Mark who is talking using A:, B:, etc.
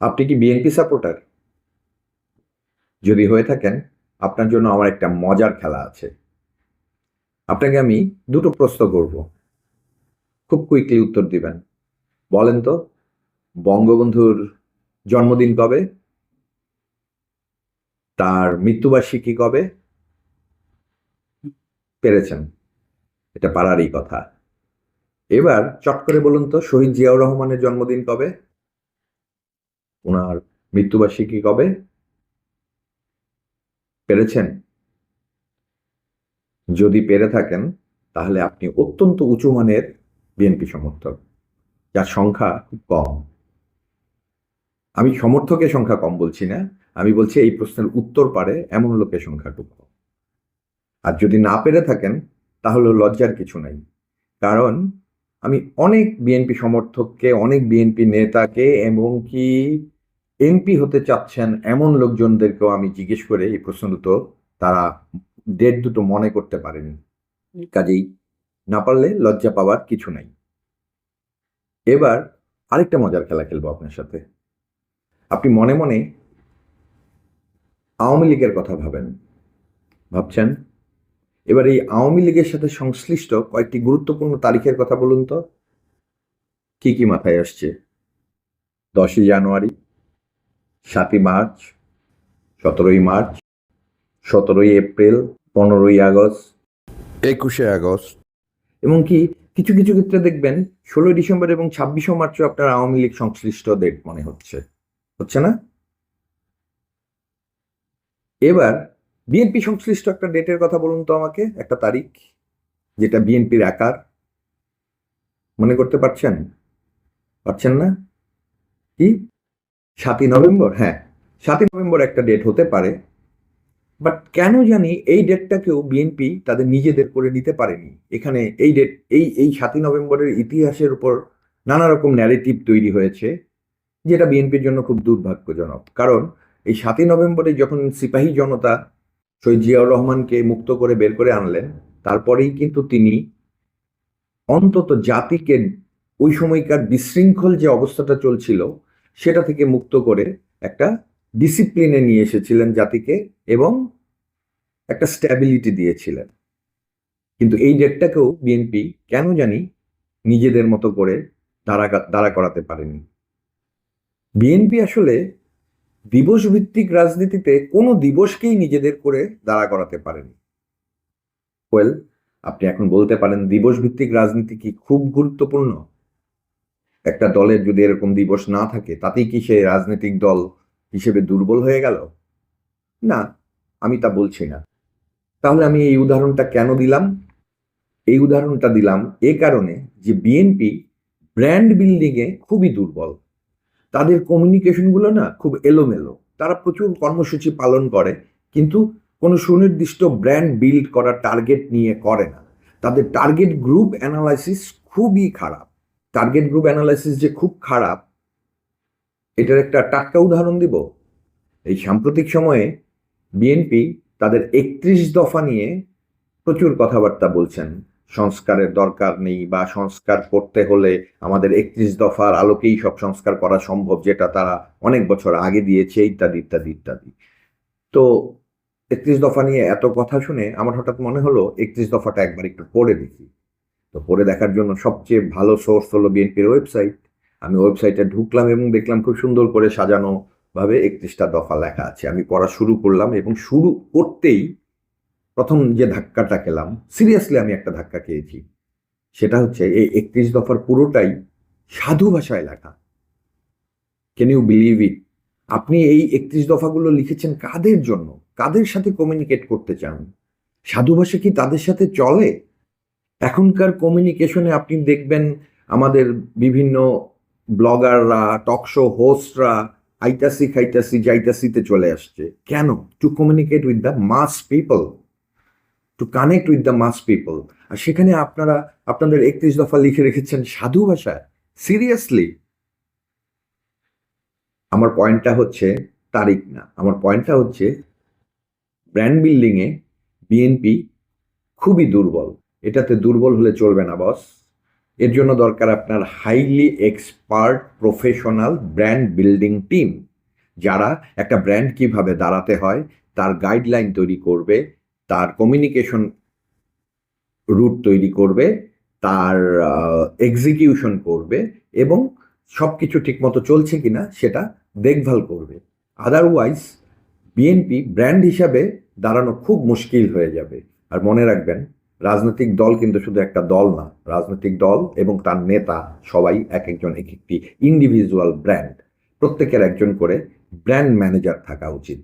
A: আপনি কি BNP supporter যদি হয়ে থাকেন, আপনার জন্য আমার একটা মজার খেলা আছে। আপনাকে আমি দুটো প্রশ্ন করব। খুব কুইকলি উত্তর দিবেন। বলেন তো, বঙ্গবন্ধুর জন্মদিন কবে? তার মৃত্যুবার্ষিকী কবে? পেরেছেন। এটা পারারই কথা। এবার চট করে বলুন তো, শহীদ জিয়াউর রহমানের জন্মদিন কবে? ওনার মৃত্যুবার্ষিকী কবে? পেরেছেন? যদি পেরে থাকেন, তাহলে আপনি অত্যন্ত উঁচু মানের বিএনপি সমর্থক, যার সংখ্যা খুব কম। আমি সমর্থকের সংখ্যা কম বলছি না, আমি বলছি এই প্রশ্নের উত্তর পারে এমন লোকের সংখ্যা খুব কম। আর যদি না পেরে থাকেন, তাহলে লজ্জার কিছু নাই। কারণ আমি অনেক বিএনপি সমর্থককে অনেক বিএনপি নেতাকে এবং কি এমপি হতে চাচ্ছেন এমন লোকজনদেরকেও আমি জিজ্ঞেস করে এই প্রশ্ন দুটো তারা ডেট দুটো মনে করতে পারেনি। কাজেই না পারলে লজ্জা পাওয়ার কিছু নাই। এবার আরেকটা মজার খেলা খেলব আপনার সাথে। আপনি মনে মনে আওয়ামী লীগের কথা ভাবেন ভাবছেন? এবার এই আওয়ামী লীগের সাথে সংশ্লিষ্ট কয়েকটি গুরুত্বপূর্ণ তারিখের কথা বলুন তো। কি কি মাথায় আসছে? দশই জানুয়ারি, সাতই মার্চ, সতেরোই মার্চ, সতেরোই এপ্রিল, পনেরোই আগস্ট, একুশে আগস্ট। এবং কি কিছু কিছু ক্ষেত্রে দেখবেন, ষোলোই ডিসেম্বর এবং ছাব্বিশে মার্চও আপনার আওয়ামী লীগ সংশ্লিষ্ট ডেট মনে হচ্ছে। হচ্ছে না? এবার বিএনপি সংশ্লিষ্ট একটা ডেটের কথা বলুন তো আমাকে, একটা তারিখ, যেটা বিএনপির আকার। মনে করতে পারছেন? পারছেন না? কি? সাতই নভেম্বর? হ্যাঁ সাতই নভেম্বর একটা ডেট হতে পারে। বাট কেন জানি এই ডেটটাকেও বিএনপি তাদের নিজেদের করে নিতে পারেনি। এখানে এই ডেট এই এই সাতই নভেম্বরের ইতিহাসের উপর নানা রকম ন্যারেটিভ তৈরি হয়েছে, যেটা বিএনপির জন্য খুব দুর্ভাগ্যজনক। কারণ এই সাতই নভেম্বরে যখন সিপাহী জনতা শহীদ জিয়াউর রহমানকে মুক্ত করে বের করে আনলেন। তারপরেই কিন্তু তিনি অন্তত জাতিকে ওই সময়কার বিশৃঙ্খল যে অবস্থাটা চলছিল, সেটা থেকে মুক্ত করে একটা ডিসিপ্লিনে নিয়ে এসেছিলেন জাতিকে এবং একটা স্ট্যাবিলিটি দিয়েছিলেন। কিন্তু এই ডেটটাকেও বিএনপি কেন জানি নিজেদের মতো করে দাঁড়া দাঁড়া করাতে পারেনি। বিএনপি আসলে দিবস ভিত্তিক রাজনীতিতে কোনো দিবসকেই নিজেদের করে দাঁড়া করাতে পারেনি। ওয়েল আপনি এখন বলতে পারেন দিবস ভিত্তিক রাজনীতি কি খুব গুরুত্বপূর্ণ? একটা দলের যদি এরকম দিবস না থাকে, তাতেই কি সে রাজনৈতিক দল হিসেবে দুর্বল হয়ে গেল? না, আমি তা বলছি না। তাহলে আমি এই উদাহরণটা কেন দিলাম? এই উদাহরণটা দিলাম এ কারণে যে বিএনপি ব্র্যান্ড বিল্ডিংয়ে খুবই দুর্বল। তাদের কমিউনিকেশনগুলো না খুব এলোমেলো। তারা প্রচুর কর্মসূচি পালন করে, কিন্তু কোনো সুনির্দিষ্ট ব্র্যান্ড বিল্ড করার টার্গেট নিয়ে করে না। তাদের টার্গেট গ্রুপ অ্যানালাইসিস খুবই খারাপ। টার্গেট গ্রুপ অ্যানালাইসিস যে খুব খারাপ, এটার একটা টাটকা উদাহরণ দিব। এই সাম্প্রতিক সময়ে বিএনপি তাদের একত্রিশ দফা নিয়ে প্রচুর কথাবার্তা বলছেন। সংস্কারের দরকার নেই বা সংস্কার করতে হলে আমাদের একত্রিশ দফার আলোকেই সব সংস্কার করা সম্ভব, যেটা তারা অনেক বছর আগে দিয়েছে, ইত্যাদি ইত্যাদি ইত্যাদি। তো একত্রিশ দফা নিয়ে এত কথা শুনে আমার হঠাৎ মনে হলো, একত্রিশ দফাটা একবার একটু পড়ে দেখি। তো পড়ে দেখার জন্য সবচেয়ে ভালো সোর্স হলো বিএনপির ওয়েবসাইট আমি ওয়েবসাইটে ঢুকলাম এবং দেখলাম খুব সুন্দর করে সাজানো ভাবে একত্রিশটা দফা লেখা আছে। আমি পড়া শুরু করলাম এবং শুরু করতেই প্রথম যে ধাক্কাটা খেলাম সিরিয়াসলি আমি একটা ধাক্কা খেয়েছি। সেটা হচ্ছে এই একত্রিশ দফার পুরোটাই সাধু ভাষায় লেখা। ক্যান ইউ বিলিভ ইট আপনি এই একত্রিশ দফাগুলো লিখেছেন কাদের জন্য? কাদের সাথে কমিউনিকেট করতে চান? সাধু ভাষা কি তাদের সাথে চলে? এখনকার কমিউনিকেশনে আপনি দেখবেন আমাদের বিভিন্ন ব্লগাররা টক শো হোস্টরা আইতাসি খাইতাসি, যাইতাসিতে চলে আসছে। কেন? To communicate with the mass people to connect with the mass people আর সেখানে আপনারা আপনাদের একত্রিশ দফা লিখে রেখেছেন সাধু ভাষায় সিরিয়াসলি আমার পয়েন্টটা হচ্ছে তারিখ না। আমার পয়েন্টটা হচ্ছে ব্র্যান্ড বিল্ডিংয়ে বিএনপি খুবই দুর্বল। এটাতে দুর্বল হলে চলবে না বস এর জন্য দরকার আপনার highly expert professional brand building team যারা একটা ব্র্যান্ড কীভাবে দাঁড়াতে হয়, তার গাইডলাইন তৈরি করবে তার কমিউনিকেশন রুট তৈরি করবে, তার এক্সিকিউশন করবে এবং সব কিছু ঠিকমতো চলছে কিনা সেটা দেখভাল করবে। আদারওয়াইজ বিএনপি ব্র্যান্ড হিসাবে দাঁড়ানো খুব মুশকিল হয়ে যাবে। আর মনে রাখবেন, রাজনৈতিক দল কিন্তু শুধু একটা দল না, রাজনৈতিক দল এবং তার নেতা সবাই এক একজন এক একটি ইন্ডিভিজুয়াল ব্র্যান্ড প্রত্যেকের একজন করে ব্র্যান্ড ম্যানেজার থাকা উচিত।